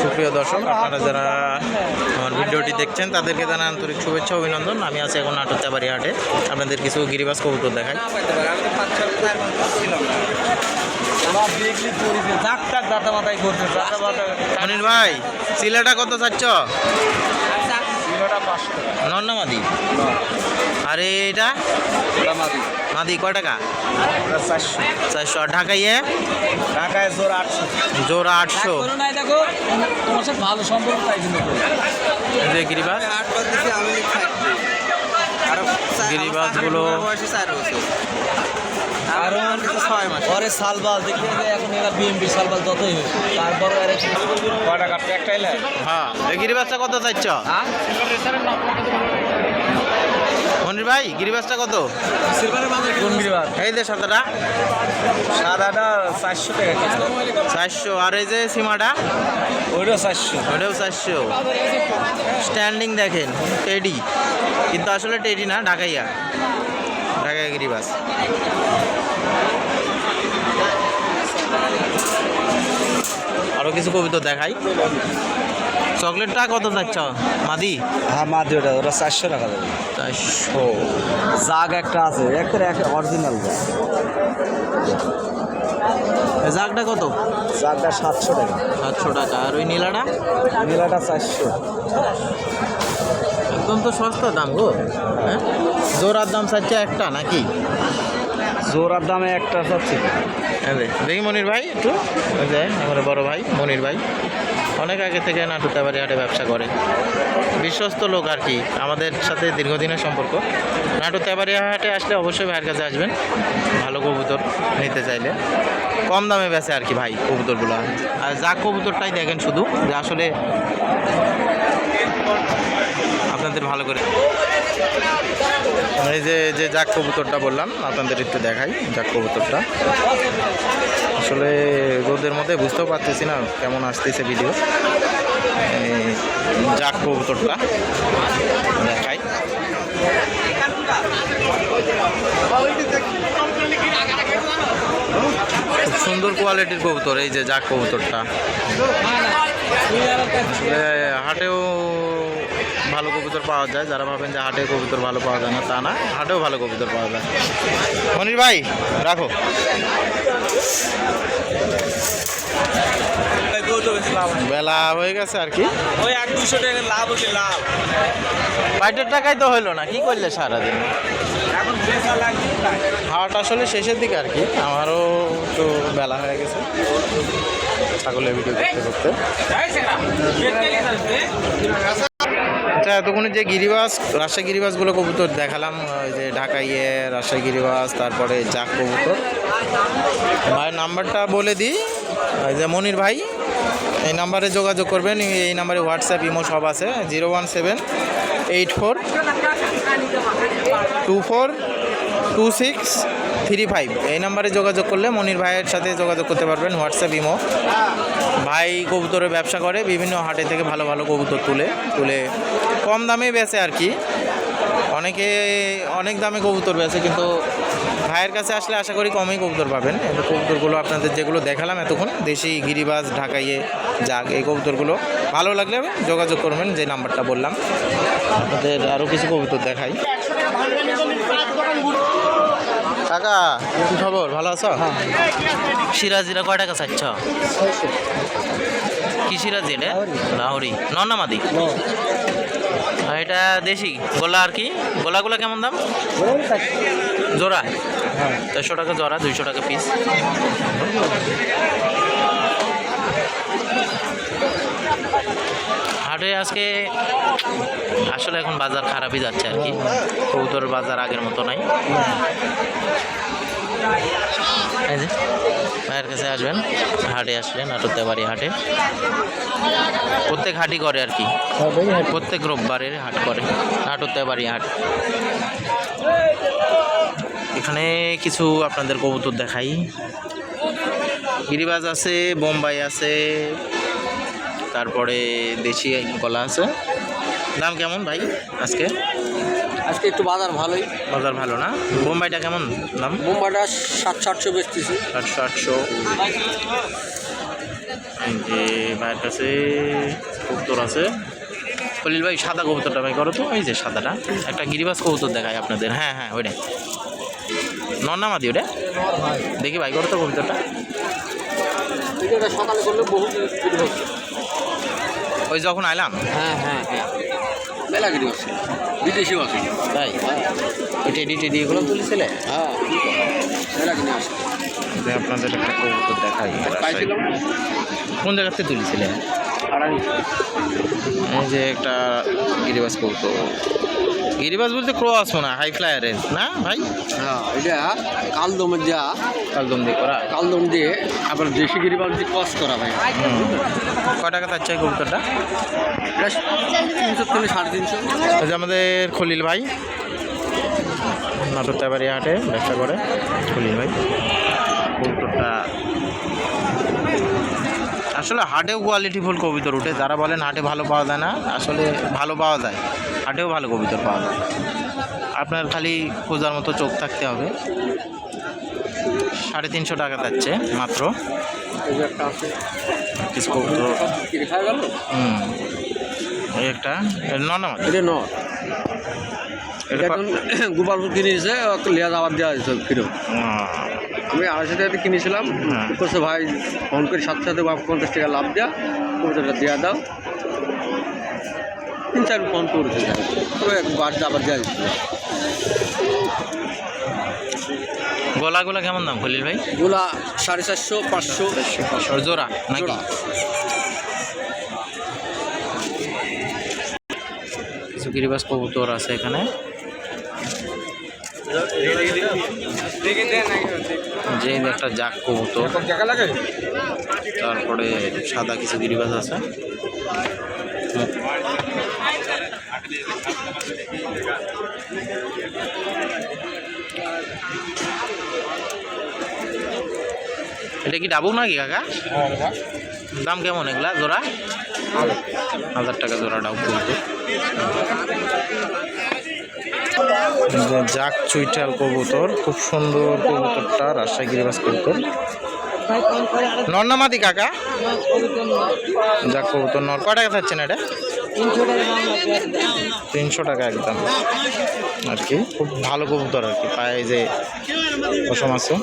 সুপ্রিয় দর্শক আপনারা যারা আমার ভিডিওটি দেখছেন তাদেরকে জানা আন্তরিক শুভেচ্ছা অভিনন্দন। আমি আছি এখন নাটক চাবারি হাটে আপনাদের কিছু গিরিবাস কবুতর দেখাই। অনিল ভাই সিলেটা কত চাচ্ছ? নন্নামাদি আরে এটা? মাদি। কয় টাকা? চারশো। আর ঢাকাইয়ে ঢাকায় জোর আটশো। জোড়া আটশো। করো নাই দেখো তোমার সাথে ভালো সম্পর্ক তাই জন্য গিরিবাস? আর গিরিবাসগুলো আরও পরে সালবাল দেখি যে এখন এবার বিএমপি সালবাল যতই হোক তারপরে আরে কটা কাপটা একটাই হ্যাঁ। গিরিবাসটা কত চাইছ? মনির ভাই গিরিবাসটা কত? কোন গিরিবার এই যে সাদাটা। সাদাটা চারশো টাকা চারশো আর এই যে সীমাটা? ওইটা চারশো। ওটাও চারশো। স্ট্যান্ডিং দেখেন টেডি কিন্তু আসলে টেডি না ঢাকাইয়া। ঢাকাইয়া গিরিবাস। আরও কিছু কবিতা দেখাই। চকলেটটা কত চাচ্ছ মাদি? হ্যাঁ মা দিয়ে ওটা ওটা চারশো টাকা দেবে চারশো। জাগ একটা আছে একটা একটা অরিজিনাল জাগটা কত? জাগটা সাতশো টাকা। সাতশো টাকা। আর ওই নীলাটা? নীলাটা চারশো। একদম তো সস্তা দাম গো। হ্যাঁ? জোড়ার দাম চাচ্ছে একটা নাকি? জোড়ার দামে একটা চাচ্ছি। দেখি মনির ভাই একটু। ওই আমার বড় ভাই, মনির ভাই। অনেক আগে থেকে নাটুতাবাড়ি হাটে ব্যবসা করে। বিশ্বস্ত লোক আর কি, আমাদের সাথে দীর্ঘদিনের সম্পর্ক। নাটুতাবাড়ি হাটে আসলে অবশ্যই ভাইয়ের কাছে আসবেন। ভালো কবুতর নিতে চাইলে। কম দামে বেচে আর কি ভাই কবুতরগুলো। আর যা কবুতরটাই দেখেন শুধু, যে আসলে আপনাদের ভালো করে এই যে যে জাক কবুতরটা বললাম, আপনাদের একটু দেখাই জাক কবুতরটা। আসলে রোদের মধ্যে বুঝতেও পারতেছি না কেমন আসতেছে ভিডিও জাক কবুতরটা দেখাই। খুব সুন্দর কোয়ালিটির কবুতর, এই যে জাক কবুতরটা। হাটেও ভালো কবুতর পাওয়া যায়। যারা ভাবেন যে হাটে কবুতর ভালো পাওয়া যায় না তা না হাটেও ভালো কবুতর পাওয়া যায়। মনির ভাই রাখো। বেলা হয়ে গেছে আর কি। ওই এক দুশো টাকা লাভ হচ্ছে লাভ। বাইটের টাকাই তো হইল না কি করলে সারাদিন? এখন হাট আসলে শেষের দিকে আর কি আমারও তো বেলা হয়ে গেছে। ছাগলের ভিডিও করতে করতে আচ্ছা এতক্ষণে যে গিরিবাস, রাজশাহী গিরিবাসগুলো কবুতর দেখালাম, ওই যে ঢাকা ইয়ে রাজশাহী গিরিবাস, তারপরে জাক কবুতর। ভাইয়ের নাম্বারটা বলে দিই। যে মনির ভাই, এই নাম্বারে যোগাযোগ করবেন, এই নাম্বারে হোয়াটসঅ্যাপ, ইমো সব আছে, zero one seven eight four two four two six three five. এই নাম্বারে যোগাযোগ করলে মনির ভাইয়ের সাথে যোগাযোগ করতে পারবেন, হোয়াটসঅ্যাপ, ইমো। ভাই কবুতরের ব্যবসা করে, বিভিন্ন হাটে থেকে ভালো ভালো কবুতর তুলে তুলে কম দামে বেচে আর কি। অনেকে অনেক দামে কবুতর বেচে কিন্তু ভাইয়ের কাছে আসলে আশা করি কমই কবুতর পাবেন। এই কবুতরগুলো আপনাদের যেগুলো দেখালাম এতক্ষণ দেশি গিরিবাজ ঢাকাইয়ে যাক এই কবুতরগুলো। ভালো লাগলে যোগাযোগ করবেন যে নাম্বারটা বললাম। আপনাদের আরও কিছু কবুতর দেখাই। কাকা কি খবর? ভালো আছো? সিরাজিরা কয় টাকা চাচ্ছ? কি সিরাজি এটা লাহরি। নন্নামাদি? এটা দেশি গোলা আর কি? গোলাগুলা কেমন দাম? জোড়া? চারশো টাকা জোড়া, দুইশো টাকা পিস হাটে আজকে আসলে এখন বাজার খারাপই যাচ্ছে আর কি। কবুতর বাজার আগের মতো নাই। এই যে, ভাইয়ের কাছে আসবেন, হাটে আসলেন নাটকতে বাড়ি হাটে। প্রত্যেক হাটই করে আর কি। প্রত্যেক রোববারের হাট করে নাটকতে বাড়ি হাট। এখানে কিছু আপনাদের কবুতর দেখাই। গিরিবাজ আছে, বোম্বাই আছে, তারপরে দেশি গলা আছে। দাম কেমন ভাই আজকে? আজকে একটু বাজার ভালোই। বাজার ভালো না? বোম্বাইটা কেমন দাম? মুম্বাইটা সাতশো আটশো বেচতেছি। আটশো। আটশো যে ভাইয়ের কাছে কবুতর আছে। খলিল ভাই সাদা কবুতরটা ভাই করো তো। ওই যে সাদাটা। একটা গিরিবাস কবুতর দেখায় আপনাদের। হ্যাঁ হ্যাঁ ওইটা নন্নামাদি ওটা দেখি ভাই করো তো কবুতরটা। সকালে করলে বহু ওই যখন আইলাম? হ্যাঁ হ্যাঁ হ্যাঁ। মেলা গিরি বিদেশি আছে। তাই? টেডি টেডি এগুলো তুলেছিলে হ্যাঁ। আপনাদের একটা কবুতর দেখাই কোন জায়গা থেকে তুলেছিলেন এই যে একটা গিরিবাস কবুতর। গিরিবাস বলতে ক্রস মনে হাই ফ্লায়ারের না ভাই? হ্যাঁ এটা কালদমের যা। একদম দিয়ে করা? কালদম দিয়ে আবার দেশি গিরিবাল দিয়ে ক্রস করা ভাই। ক টাকা তার চাই কবুতরটা? তিনশো থেকে সাড়ে তিনশো। আমাদের খলিল ভাই। নাটোর তেবারি হাটে ব্যবসা করে। খলিল ভাই। কবুতরটা আসলে হাটেও কোয়ালিটিফুল কবুতর উঠে। যারা বলেন হাটে ভালো পাওয়া যায় না আসলে ভালো পাওয়া যায়। হাটেও ভালো কবুতর পাওয়া যায়। আপনার খালি খোঁজার মতো চোখ থাকতে হবে। সাড়ে তিনশো টাকা যাচ্ছে মাত্র। হুম। এই একটা নন এটা ন। এটা এটা গোপালপুর কিনেছে লিয়া আবার দেওয়া হয়েছে ফিরো আমি আড়াইশো টাকাতে কিনেছিলাম। হ্যাঁ। বলছে ভাই ফোন করে সাথে সাথে বা পঞ্চাশ টাকা লাভ দেওয়া কবিতাটা দেওয়া দাও। তিন চার ফোন করেছে। তবে বাড়িতে আবার দেওয়া হয়েছিল গলাগুলা কেমন দাম খলিল ভাই? গোলা সাড়ে চারশো পাঁচশো। জোড়া নাকি? জোড়া। কিছু গিরিবাস কবুতর আছে এখানে। যে একটা জাক কবুতর তারপরে সাদা কিছু গিরিবাস আছে। এটা কি ডাবু নাকি কাকা? দাম কেমন এগুলা? জোড়া? হাজার টাকা জোড়া ডাব কবুতর। জাক চুইটাল কবুতর, খুব সুন্দর কবুতরটা, রাজশাহী গিরিবাস কবুতর। নর্নামাদি কাকা? যাক, কবুতর নর। কয় টাকা থাকছেন এটা? তিনশো টাকা একদম। আর কি, খুব ভালো কবুতর আর কি, পায়ে যে পশম আছে।